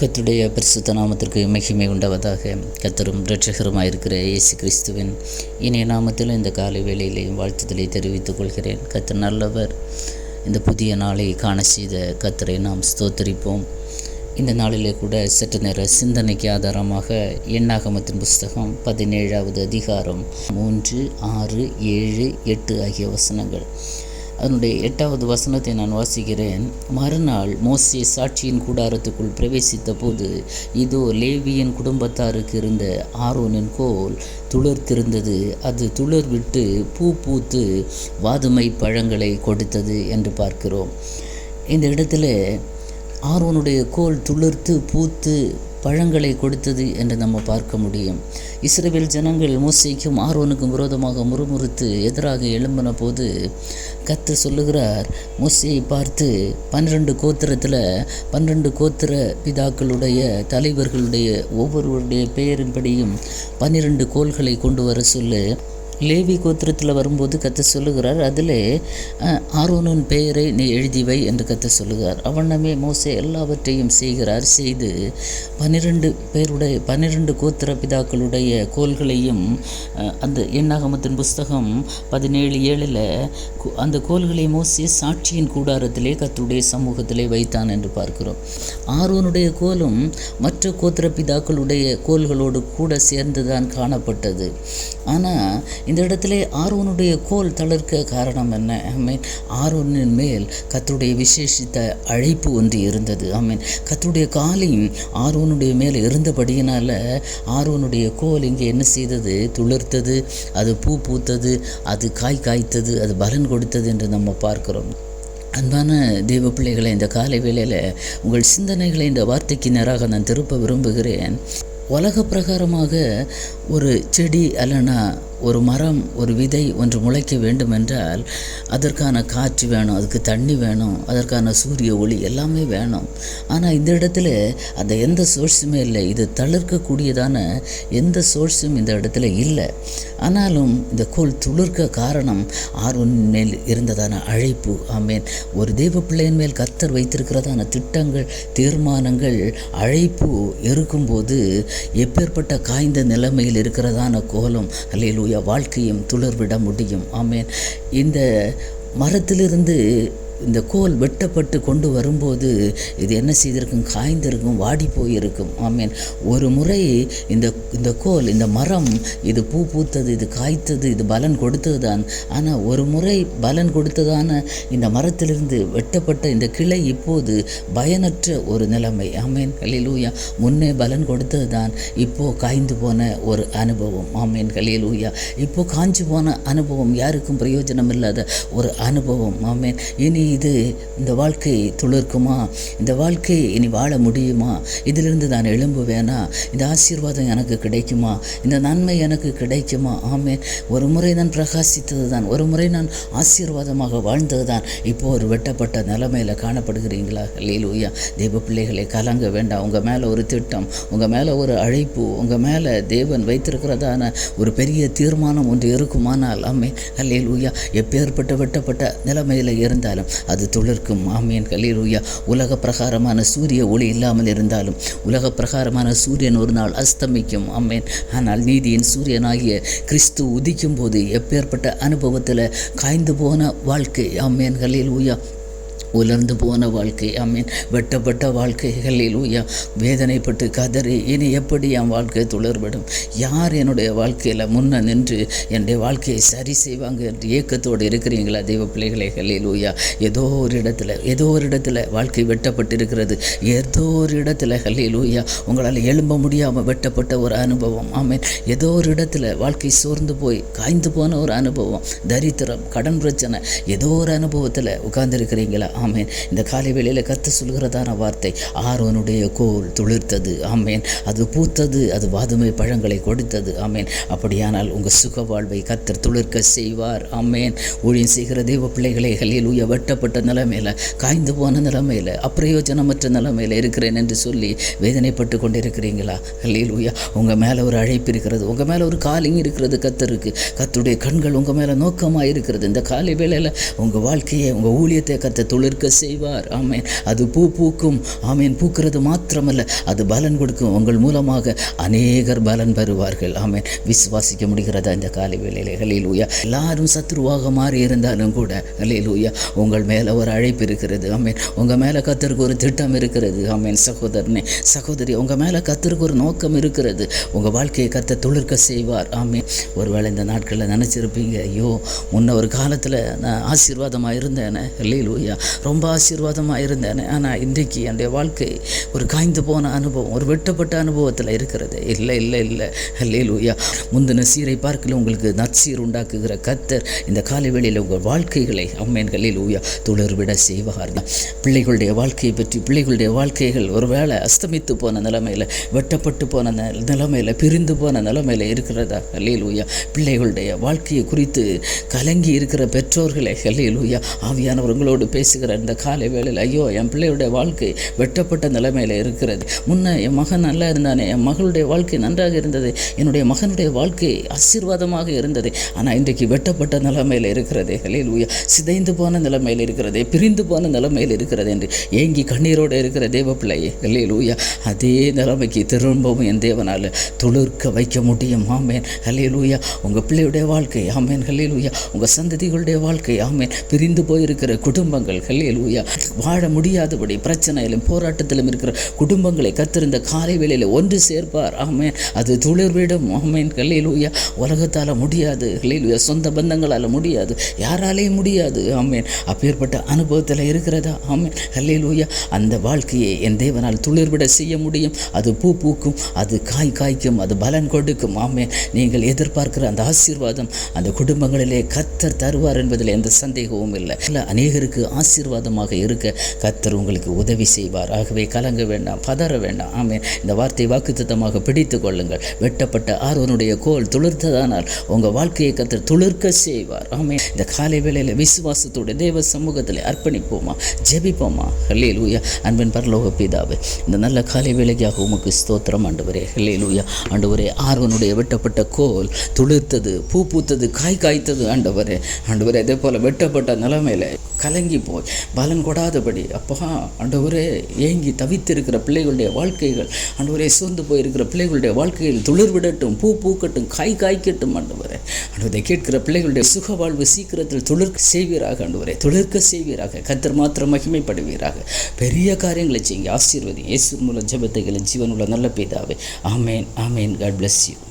கத்துடைய பரிசுத்த நாமத்திற்கு மகிமை உண்டவதாக கத்தரும் இரட்சகருமாயிருக்கிற இயேசு கிறிஸ்துவின் இனிய நாமத்தில் இந்த காலை வேளையிலேயும் வாழ்த்துதலை தெரிவித்துக் கொள்கிறேன். கத்தர் நல்லவர். இந்த புதிய நாளை காண செய்த கத்தரை நாம் ஸ்தோத்தரிப்போம். இந்த நாளிலே கூட சற்று நேர சிந்தனைக்கு ஆதாரமாக எண்ணாகமத்தின் புஸ்தகம் பதினேழாவது அதிகாரம் மூன்று ஆறு ஏழு எட்டு ஆகிய வசனங்கள். அதனுடைய எட்டாவது வசனத்தை நான் வாசிக்கிறேன். மறுநாள் மோசே சாட்சியின் கூடாரத்துக்குள் பிரவேசித்த போது இதோ லேவியின் குடும்பத்தாருக்கு இருந்த ஆரோனின் கோல் துளிர்த்திருந்தது. அது துளிர் விட்டு பூ பூத்து வாதுமை பழங்களை கொடுத்தது என்று பார்க்கிறோம். இந்த இடத்துல ஆரோனுடைய கோல் துளிர்த்து பூத்து பழங்களை கொடுத்தது என்று நம்ம பார்க்க முடியும். இஸ்ரேல் ஜனங்கள் மூசைக்கும் ஆர்வனுக்கும் விரோதமாக முறுமுறுத்து எதிராக எழும்பின போது கத்து சொல்லுகிறார் மூசையை பார்த்து பன்னிரெண்டு கோத்திரத்தில் பன்னிரண்டு கோத்திர பிதாக்களுடைய தலைவர்களுடைய ஒவ்வொருவருடைய பெயரின்படியும் பன்னிரெண்டு கோள்களை கொண்டு வர சொல்லு. லேவி கோத்திரத்தில் வரும்போது கத்த சொல்லுகிறார் அதில் ஆரோனின் பெயரை நீ எழுதி வை என்று கத்த சொல்லுகிறார். அவனமே மோசே எல்லாவற்றையும் செய்கிறார். செய்து பன்னிரெண்டு பேருடைய பன்னிரெண்டு கோத்திர பிதாக்களுடைய கோல்களையும் அந்த எண்ணாகமத்தின் புஸ்தகம் பதினேழு ஏழில் அந்த கோல்களை மோசே சாட்சியின் கூடாரத்திலே கத்துடைய சமூகத்திலே வைத்தான் என்று பார்க்கிறோம். ஆரோனுடைய கோலும் மற்ற கோத்திர பிதாக்களுடைய கோல்களோடு கூட சேர்ந்துதான் காணப்பட்டது. ஆனால் இந்த இடத்துல ஆர்வனுடைய கோல் தளர்க்க காரணம் என்ன? ஐ மீன் ஆர்வனின் மேல் கத்துடைய விசேஷித்த அழைப்பு ஒன்று இருந்தது. ஐ மீன் கத்துடைய காலையும் ஆர்வனுடைய மேல் இருந்தபடியினால் ஆர்வனுடைய கோல் இங்கே என்ன செய்தது? துளிர்த்தது அது பூ பூத்தது அது காய் காய்த்தது அது பலன் கொடுத்தது என்று நம்ம பார்க்கிறோம். அன்பான தெய்வ பிள்ளைகளை இந்த காலை வேளையில் உங்கள் சிந்தனைகளை இந்த வார்த்தைக்கு நேராக நான் திருப்ப விரும்புகிறேன். உலக பிரகாரமாக ஒரு செடி அல்லனா ஒரு மரம் ஒரு விதை ஒன்று முளைக்க வேண்டும் என்றால் அதற்கான காற்று வேணும் அதுக்கு தண்ணி வேணும் அதற்கான சூரிய ஒளி எல்லாமே வேணும். ஆனால் இந்த இடத்துல அந்த எந்த சோர்ஸுமே இல்லை. இது தளிர்க்கக்கூடியதான எந்த சோர்ஸும் இந்த இடத்துல இல்லை. ஆனாலும் இந்த கோல் துளிர்க்க காரணம் ஆர்வன் மேல் இருந்ததான அழைப்பு. ஆமேன். ஒரு தெய்வ பிள்ளையின் மேல் கத்தர் வைத்திருக்கிறதான திட்டங்கள் தீர்மானங்கள் அழைப்பு இருக்கும்போது எப்பேற்பட்ட காய்ந்த நிலைமையில் இருக்கிறதான கோலம் அல்லையில் வாழ்க்கையும் துளர்விட முடியும். ஆமேன். இந்த மரத்திலிருந்து இந்த கோல் வெட்டப்பட்டு கொண்டு வரும்போது இது என்ன செய்திருக்கும்? காய்ந்திருக்கும் வாடி போயிருக்கும். ஆமீன். ஒரு முறை இந்த இந்த கோல் இந்த மரம் இது பூ பூத்தது இது காய்த்தது இது பலன் கொடுத்தது தான் ஆனால் ஒரு முறை பலன் கொடுத்ததான இந்த மரத்திலிருந்து வெட்டப்பட்ட இந்த கிளை இப்போது பயனற்ற ஒரு நிலைமை. ஆமேன். கலிலூயா முன்னே பலன் கொடுத்தது தான் இப்போது காய்ந்து போன ஒரு அனுபவம். ஆமேன். கலிலூயா இப்போது காஞ்சி போன அனுபவம் யாருக்கும் பிரயோஜனம் இல்லாத ஒரு அனுபவம். ஆமேன். இனி இது இந்த வாழ்க்கை துளிர்க்குமா? இந்த வாழ்க்கை இனி வாழ முடியுமா? இதிலிருந்து நான் எழும்புவேனா? இந்த ஆசீர்வாதம் எனக்கு கிடைக்குமா? இந்த நன்மை எனக்கு கிடைக்குமா? ஆமேன். ஒரு முறை நான் பிரகாசித்தது தான் ஒரு முறை நான் ஆசீர்வாதமாக வாழ்ந்தது தான் இப்போ ஒரு வெட்டப்பட்ட நிலைமையில் காணப்படுகிறீங்களா? லீலூயா தெய்வ பிள்ளைகளை கலங்க வேண்டாம். உங்கள் மேலே ஒரு திட்டம் உங்கள் மேலே ஒரு அழைப்பு உங்கள் மேலே தேவன் வைத்திருக்கிறதான ஒரு பெரிய தீர்மானம் ஒன்று இருக்குமானால் ஆமே அல்லேலூயா எப்பேற்பட்ட வெட்டப்பட்ட நிலைமையில் இருந்தாலும் அது துளிர்க்கும். ஆமேன். கலீரூயா உலக பிரகாரமான சூரிய ஒளி இல்லாமல் இருந்தாலும் உலக பிரகாரமான சூரியன் ஒரு நாள் அஸ்தமிக்கும். ஆமேன். ஆனால் நீதியின் சூரியனாகிய கிறிஸ்து உதிக்கும் போது எப்பேற்பட்ட அனுபவத்தில் காய்ந்து போன வாழ்க்கை. ஆமேன். கலீரூயா உலர்ந்து போன வாழ்க்கை. அமீன் வெட்டப்பட்ட வாழ்க்கைகளில் உயா வேதனைப்பட்டு கதறி இனி எப்படி என் வாழ்க்கை துளர்படும்? யார் என்னுடைய வாழ்க்கையில் முன்ன நின்று என்னுடைய வாழ்க்கையை சரி செய்வாங்க என்று ஏக்கத்தோடு இருக்கிறீங்களா தெய்வ பிள்ளைகளை? கல்லில் ஏதோ ஒரு இடத்துல ஏதோ ஒரு இடத்துல வாழ்க்கை வெட்டப்பட்டு இருக்கிறது ஏதோ ஒரு இடத்துல கல்லில் உங்களால் எழும்ப முடியாமல் வெட்டப்பட்ட ஒரு அனுபவம். ஆமீன். ஏதோ ஒரு இடத்துல வாழ்க்கை சோர்ந்து போய் காய்ந்து போன ஒரு அனுபவம். தரித்திரம் கடன் பிரச்சனை ஏதோ ஒரு அனுபவத்தில் உட்கார்ந்துருக்கிறீங்களா? ஆமேன். இந்த காலை வேளையில் கத்து சொல்கிறதான வார்த்தை ஆரோனுடைய கோல் துளிர்த்தது. ஆமேன். அது பூத்தது அது வாதுமை பழங்களை கொடுத்தது. ஆமேன். அப்படியானால் உங்கள் சுக வாழ்வை கத்தர் துளிர்க்க செய்வார். ஆமேன். ஊழியம் செய்கிற தெய்வ பிள்ளைகளை ஹலில் உய வெட்டப்பட்ட நிலைமையில் காய்ந்து போன நிலைமையில் அப்பிரயோஜனமற்ற நிலைமையில் இருக்கிறேன் என்று சொல்லி வேதனைப்பட்டு கொண்டிருக்கிறீங்களா? ஹலில் உயா உங்கள் மேலே ஒரு அழைப்பு இருக்கிறது உங்கள் மேலே ஒரு காலிங் இருக்கிறது கத்தருக்கு கத்தருடைய கண்கள் உங்கள் மேலே நோக்கமாக இருக்கிறது. இந்த காலை வேளையில் உங்கள் வாழ்க்கையை உங்கள் ஊழியத்தை கத்த துளிர் துளிர்க்க செய்வார். ஆமேன். அது பூ பூக்கும். ஆமேன். பூக்கிறது மாத்திரமல்ல. அது பலன் கொடுக்கும். உங்கள் மூலமாக அநேகர் பலன் பெறுவார்கள். ஆமேன். விசுவாசிக்க முடிகிறதா இந்த காலை வேளையிலே? ஹலேலூயா எல்லாரும் சத்ருவாக மாறி இருந்தாலும் கூட ஹலேலூயா உங்கள் மேலே ஒரு அழைப்பு இருக்கிறது. ஆமேன். உங்கள் மேலே கத்தருக்கு ஒரு திட்டம் இருக்கிறது. ஆமேன். சகோதரனே சகோதரி உங்கள் மேலே கத்தருக்கு ஒரு நோக்கம் இருக்கிறது. உங்கள் வாழ்க்கையை கத்த துளிர்க்க செய்வார். ஆமேன். ஒருவேளை இந்த நாட்களில் நினச்சிருப்பீங்க ஐயோ முன்ன ஒரு காலத்தில் நான் ஆசீர்வாதமாக இருந்தேனே? ஹலேலூயா ரொம்ப ஆசீர்வாதமாக இருந்தேன் ஆனால் இன்றைக்கு என்னுடைய வாழ்க்கை ஒரு காய்ந்து போன அனுபவம் ஒரு வெட்டப்பட்ட அனுபவத்தில் இருக்கிறது. இல்லை இல்லை இல்லை. லேலூயா முந்தின சீரை பார்க்கல உங்களுக்கு நற்சீர் உண்டாக்குகிற கத்தர் இந்த காலை வேளையில் உங்கள் வாழ்க்கைகளை அம்மேன்களில் ஊயா துளிர் விட தான் பிள்ளைகளுடைய வாழ்க்கையை பற்றி பிள்ளைகளுடைய வாழ்க்கைகள் ஒருவேளை அஸ்தமித்து போன நிலைமையில் வெட்டப்பட்டு போன நிலைமையில் பிரிந்து போன நிலைமையில் இருக்கிறதா? ஹல்லேலூயா. பிள்ளைகளுடைய வாழ்க்கையை குறித்து கலங்கி இருக்கிற பெற்றோர்களை ஹலேலூயா ஆவியானவர்களோடு உங்களோடு பேசுகிற இந்த காலை வேளையில் ஐயோ என் பிள்ளையுடைய வாழ்க்கை வெட்டப்பட்ட நிலைமையில் இருக்கிறது. முன்ன என் மகன் நல்லா இருந்தானே என் மகளுடைய வாழ்க்கை நன்றாக இருந்தது என்னுடைய மகனுடைய வாழ்க்கை ஆசீர்வாதமாக இருந்தது. ஆனால் இன்றைக்கு வெட்டப்பட்ட நிலைமையில் இருக்கிறது. ஹல்லேலூயா சிதைந்து போன நிலைமையில் இருக்கிறது பிரிந்து போன நிலைமையில் இருக்கிறது என்று ஏங்கி கண்ணீரோடு இருக்கிற தேவ பிள்ளையே ஹல்லேலூயா அதே நிலைமைக்கு திரும்பவும் என் தேவனால் துளிர்க்க வைக்க முடியும். ஆமேன். ஹல்லேலூயா உங்கள் பிள்ளையுடைய வாழ்க்கை ஆமேன். ஹல்லேலூயா உங்கள் சந்ததிகளுடைய வாழ்க்கை ஆமேன். பிரிந்து போயிருக்கிற குடும்பங்கள் ஹல்லேலூயா வாழ முடியாதபடி பிரச்சனையிலும் போராட்டத்திலும் இருக்கிற குடும்பங்களை கத்திருந்த காலை வேளையில் ஒன்று சேர்ப்பார். ஆமே அது துளிர்விடும். ஆமேன். ஹல்லேலூயா உலகத்தால் முடியாது. ஹல்லேலூயா சொந்த பந்தங்களால் முடியாது. யாராலேயும் முடியாது. ஆமேன். அப்பேற்பட்ட அனுபவத்தில் இருக்கிறதா? ஆமேன். ஹல்லேலூயா அந்த வாழ்க்கையை என் தேவனால் துளிர்விட செய்ய முடியும். அது பூ பூக்கும். அது காய் காய்க்கும். அது பலன் கொடுக்கும். ஆமேன். நீங்கள் எதிர்பார்க்கிற அந்த ஆசீர்வாதம் அந்த குடும்பங்களிலே கத்தர் தருவார் என்பதில் எந்த சந்தேகமும் இல்லை. அநேகருக்கு அநேகருக்கு ஆசீர்வாதமாக இருக்க கத்தர் உங்களுக்கு உதவி செய்வார். ஆகவே கலங்க வேண்டாம் பதற வேண்டாம். ஆமே இந்த வார்த்தை வாக்குத்தமாக பிடித்து கொள்ளுங்கள். வெட்டப்பட்ட ஆர்வனுடைய கோல் துளிர்த்ததானால் உங்கள் வாழ்க்கையை கத்தர் துளிர்க்க செய்வார். ஆமே இந்த காலை வேளையில் விசுவாசத்தோட தேவ சமூகத்தில் அர்ப்பணிப்போமா? ஜெபிப்போமா? ஹல்லே லூயா அன்பின் பரலோக பிதாவே இந்த நல்ல காலை வேலைக்காக உமக்கு ஸ்தோத்திரம் ஆண்டவரே. ஹல்லே லூயா ஆண்டவரே ஆர்வனுடைய வெட்டப்பட்ட கோல் துளிர்த்தது பூ பூத்தது காய் காய்த்தது ஆண்டவரே. ஆண்டவரே அதே போல் வெட்டப்பட்ட நிலைமையில் கலங்கி போய் பலன் கொடாதபடி. அப்பா ஆண்டவரே ஏங்கி தவித்திருக்கிற பிள்ளைகளுடைய வாழ்க்கைகள் ஆண்டவரே சோர்ந்து போயிருக்கிற பிள்ளைகளுடைய வாழ்க்கையில் துளிர் விடட்டும் பூ பூக்கட்டும் காய் காய்க்கட்டும் ஆண்டவரே. ஆண்டவரை கேட்கிற பிள்ளைகளுடைய சுக வாழ்வு சீக்கிரத்தில் துளிர்க்க செய்வீராக ஆண்டவரே. துளிர்க்க செய்வீராக. கத்தர் மாத்திரம் மகிமைப்படுவீராக. பெரிய காரியங்களை செய்யுங்க. ஆசீர்வதி இயேசு மூலம் ஜபத்தைகளை ஜீவனுள்ள நல்ல பிதாவே. ஆமேன் ஆமேன். God bless you